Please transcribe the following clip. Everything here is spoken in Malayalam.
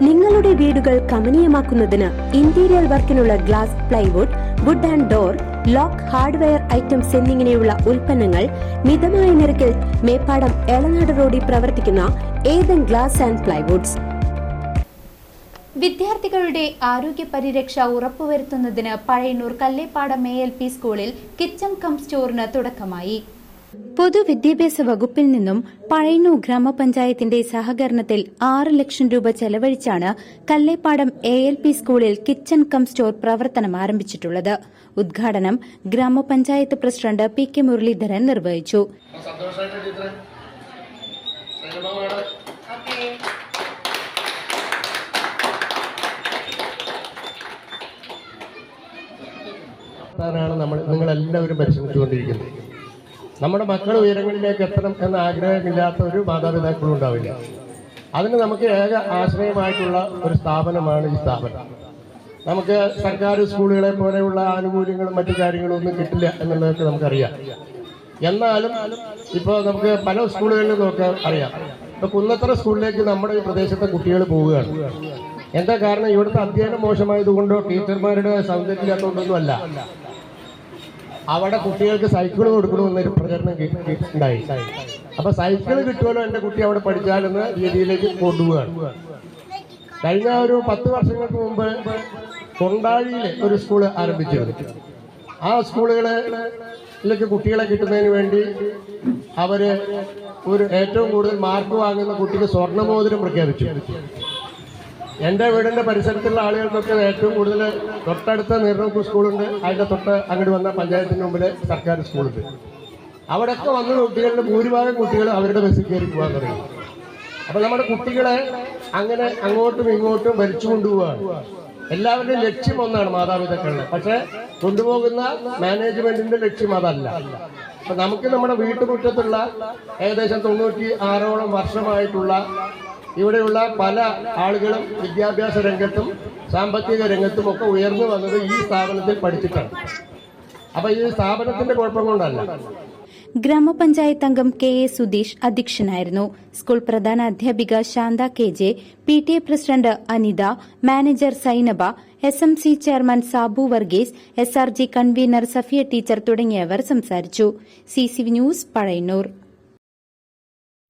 നിങ്ങളുടെ വീടുകൾ കമനീയമാക്കുന്നതിന് interior വർക്കിനുള്ള glass plywood wood and door lock hardware items എന്നിങ്ങനെയുള്ള ഉൽപ്പന്നങ്ങൾ മിതമായ നിരക്കിൽ മേപ്പാടം എളനാട് റോഡിൽ പ്രവർത്തിക്കുന്ന ഏതൻ ഗ്ലാസ് ആൻഡ് പ്ലൈവുഡ്സ് വിദ്യാർത്ഥികളുടെ ആരോഗ്യ പരിരക്ഷ ഉറപ്പുവരുത്തുന്നതിന് Pazhayannur Kallepadam A L P സ്കൂളിൽ കിച്ചൺ കം സ്റ്റോറിന് തുടക്കമായി. പൊതുവിദ്യാഭ്യാസ വകുപ്പിൽ നിന്നും പഴയന്നൂർ ഗ്രാമപഞ്ചായത്തിന്റെ സഹകരണത്തിൽ ആറ് ലക്ഷം രൂപ ചെലവഴിച്ചാണ് കല്ലേപ്പാടം എ എൽ പി സ്കൂളിൽ കിച്ചൺ കം സ്റ്റോർ പ്രവർത്തനം ആരംഭിച്ചിട്ടുള്ളത്. ഉദ്ഘാടനം ഗ്രാമപഞ്ചായത്ത് പ്രസിഡന്റ് പി കെ മുരളീധരൻ നിർവഹിച്ചു. നമ്മൾ നിങ്ങൾ എല്ലാവരും പരിശ്രമിച്ചുകൊണ്ടിരിക്കുന്നത്. നമ്മുടെ മക്കൾ ഉയരങ്ങളിലേക്ക് എത്തണം എന്ന ആഗ്രഹമില്ലാത്ത ഒരു മാതാപിതാക്കളും ഉണ്ടാവില്ല. അതിന് നമുക്ക് ഏക ആശ്രയമായിട്ടുള്ള ഒരു സ്ഥാപനമാണ് ഈ സ്ഥാപനം. നമുക്ക് സർക്കാർ സ്കൂളുകളെ പോലെയുള്ള ആനുകൂല്യങ്ങളും മറ്റു കാര്യങ്ങളും ഒന്നും കിട്ടില്ല എന്നുള്ളതൊക്കെ നമുക്കറിയാം. എന്നാലും ഇപ്പോൾ നമുക്ക് പല സ്കൂളുകളിലും നമുക്ക് അറിയാം. ഇപ്പൊ കുന്നത്തറ സ്കൂളിലേക്ക് നമ്മുടെ ഈ പ്രദേശത്തെ കുട്ടികൾ പോവുകയാണ്. എന്താ കാരണം? ഇവിടുത്തെ അധ്യയനം മോശമായതുകൊണ്ടോ ടീച്ചർമാരുടെ സൗന്ദര്യമില്ലാത്തതുകൊണ്ടൊന്നും അല്ല അവിടെ കുട്ടികൾക്ക് സൈക്കിൾ കൊടുക്കണമെന്നൊരു പ്രചരണം കിട്ടുണ്ടായി അപ്പൊ സൈക്കിൾ കിട്ടുമല്ലോ എന്റെ കുട്ടി അവിടെ പഠിച്ചാലെന്ന രീതിയിലേക്ക് കൊണ്ടുപോവാണ്. കഴിഞ്ഞ ഒരു പത്ത് വർഷങ്ങൾക്ക് മുമ്പ് കൊണ്ടാഴിയിലെ ഒരു സ്കൂൾ ആരംഭിച്ചിരുന്നു. ആ സ്കൂളുകളിലേക്ക് കുട്ടികളെ കിട്ടുന്നതിന് വേണ്ടി അവർ ഒരു ഏറ്റവും കൂടുതൽ മാർക്ക് വാങ്ങുന്ന കുട്ടിക്ക് സ്വർണമോതിരം പ്രഖ്യാപിച്ചു. എന്റെ വീടിന്റെ പരിസരത്തുള്ള ആളുകൾക്കൊക്കെ ഏറ്റവും കൂടുതൽ തൊട്ടടുത്ത നീർനോക്ക് സ്കൂളുണ്ട്. അതിന്റെ തൊട്ട് അങ്ങോട്ട് വന്ന പഞ്ചായത്തിന് മുമ്പിൽ സർക്കാർ സ്കൂളുണ്ട്. അവിടെയൊക്കെ വന്ന കുട്ടികളുടെ ഭൂരിഭാഗം കുട്ടികൾ അവരുടെ ബസ്സിൽ കയറി പോകാൻ തുടങ്ങി. അപ്പം നമ്മുടെ കുട്ടികളെ അങ്ങനെ അങ്ങോട്ടും ഇങ്ങോട്ടും ഭരിച്ചു കൊണ്ടുപോവാണ്. എല്ലാവരുടെയും ലക്ഷ്യം ഒന്നാണ് മാതാപിതാക്കളുടെ. പക്ഷെ കൊണ്ടുപോകുന്ന മാനേജ്മെന്റിന്റെ ലക്ഷ്യം അതല്ല. അപ്പൊ നമുക്ക് നമ്മുടെ വീട്ടുമുറ്റത്തുള്ള ഏകദേശം തൊണ്ണൂറ്റി ആറോളം വർഷമായിട്ടുള്ള ഇവിടെയുള്ള പല ആളുകളും വിദ്യാഭ്യാസ രംഗത്തും സാമ്പത്തിക രംഗത്തും ഒക്കെ ഉയർന്നു വന്നത് ഈ സ്ഥാപനത്തിൽ പഠിച്ചിട്ടാണ്. അപ്പൊ ഈ സ്ഥാപനത്തിന്റെ കുഴപ്പം കൊണ്ടല്ല. ഗ്രാമപഞ്ചായത്ത് അംഗം കെ എ സുധീഷ് അധ്യക്ഷനായിരുന്നു. സ്കൂൾ പ്രധാന അധ്യാപിക Shantha K J P T A president Anitha manager Sainaba S M C chairman Sabu Varghese S R G convener Safiya teacher തുടങ്ങിയവർ സംസാരിച്ചു. C C news Pazhayannur.